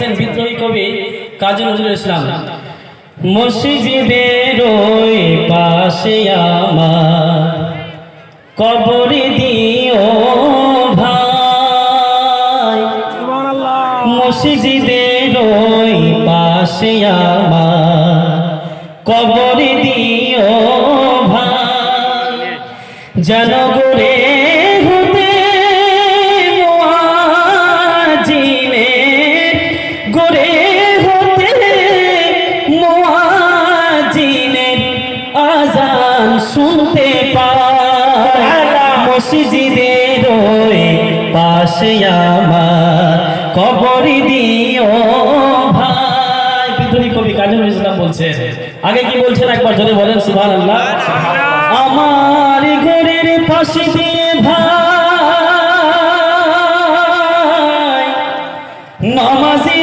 লিখছেন বিদ্রোহী কবি কাজী নজরুল ইসলাম। মসজিদের ওই পাশে আমার কবর দিও ভাই। মসজিদের ওই পাশে আমার কবর দিও ভাই। জনগরে শুনতে পায় মসজিদের পাশে আমার কবর দিও ভাই। বিদ্রোহী কবি কাজী নজরুল ইসলাম বলছেন, আগে কি বলছেন একবার যদি বলেন, সুবহানাল্লাহ। আমার ঘরের পাশে দিয়ে ভাই নামাজিরা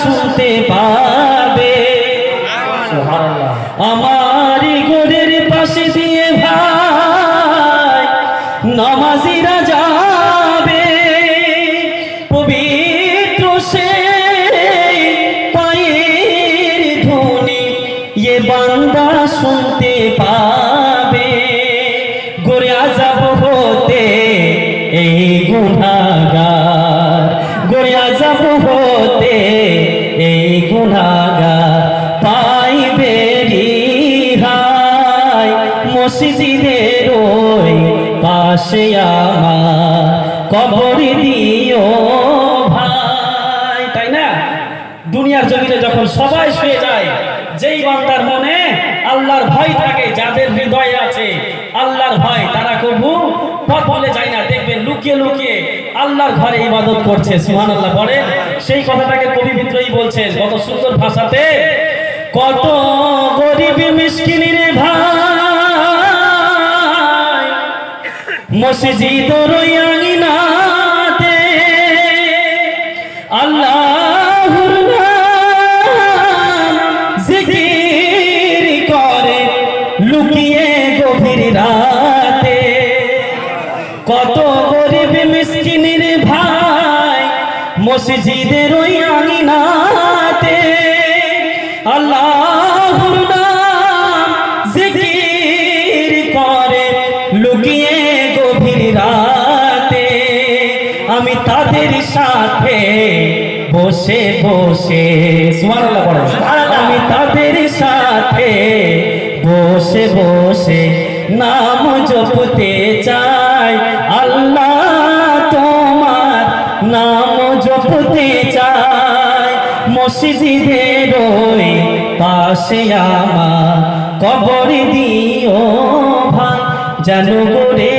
শুনতে পাবে। আমার গোরের পাশে দিয়ে ভাই নামাজিরা যাবে পবিত্র সে পায়ের ধ্বনি এ বান্দা শুনতে ওই পাশে আমার দিও ভাই। তাই না? দুনিয়ার জমিনে যখন সবাই শুয়ে যায়, যেই বান্দার মনে আল্লাহর ভয় থাকে, যাদের আছে, আল্লাহর ভয়, তারা কবু বলে যায় না। দেখবেন লুকিয়ে লুকিয়ে আল্লাহর ঘরে ইবাদত করছে সুহান আল্লাহ পরে। সেই কথাটাকে কবি বিদ্রোহী বলছেন, কত সুন্দর ভাষাতে, কত গরিব মিসকিনের ভাই মসজিদ রইয়াঙিনাতে আল্লাহর নাম জিকির করে লুকিয়ে গভীর রাতে। কত গরিব মিসকিনের ভাই মসজিদের ওই আঙিনাতে আল্লাহর নাম জিকির করে লুকিয়ে আমি তাদের সাথে বসে বসে। আমি তাদের সাথে বসে বসে নাম জপতে চাই। আল্লাহ তোমার নাম জপতে চাই। মসজিদের ওই পাশে আমার কবর দিও ভাই। জানো গোরে